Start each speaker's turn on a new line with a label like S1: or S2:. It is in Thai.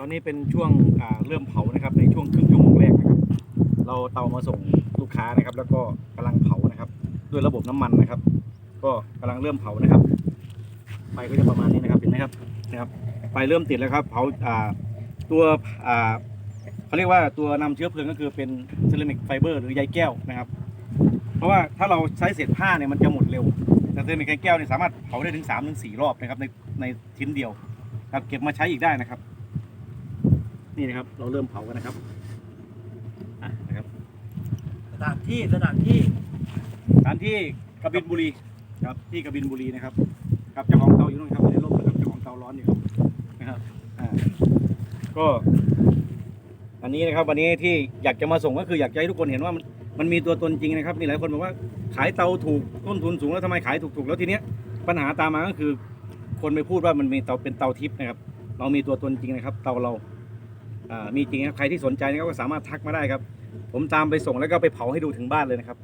S1: ตอนนี้เป็นช่วงเริ่มเผานะครับ ในช่วงครึ่งชั่วโมงแรกนะครับ เราเตามาส่งลูกค้านะครับ แล้วก็กำลังเผานะครับ ด้วยระบบน้ำมันนะครับ ก็กำลังเริ่มเผานะครับไฟก็จะประมาณนี้นะครับเห็นไหมครับนะครับไฟเริ่มติดแล้วครับเผาตัวเขาเรียกว่าตัวนำเชื้อเพลิงก็คือเป็นเซรามิกไฟเบอร์หรือใยแก้วนะครับ เพราะว่าถ้าเราใช้เศษผ้าเนี่ยมันจะหมดเร็วแต่เซรามิกใยแก้วเนี่ยสามารถเผาได้ถึงสามถึงสี่รอบนะครับในในชิ้นเดียวครับเก็บมาใช้อีกได้นะครับ นี่นะครับ เราเริ่มเผากันนะครับอะนะครับ
S2: สถานที่สถานที่
S1: สถานที่กบินบุรีครับที่กบินบุรีนะครับครับเจ้าของเตาอยู่นู่นครับในร่มนะครับเจ้าของเตาร้อนอยู่ครับนะครับอ่าก็ อันนี้นะครับวันนี้ที่อยากจะมาส่งก็คืออยากจะให้ทุกคนเห็นว่ามันมันมีตัวตนจริงนะครับ มีหลายคนบอกว่าขายเตาถูกต้นทุนสูงแล้วทำไมขายถูกๆแล้วทีเนี้ยปัญหาตามมาก็คือ คนไปพูดว่ามันมีเตาเป็นเตาทิพย์นะครับ เรามีตัวตนจริงนะครับ เตาเราอ่า มีจริงครับใครที่สนใจก็สามารถทักมาได้ครับ ผมตามไปส่งแล้วก็ไปเผาให้ดูถึงบ้านเลยนะครับ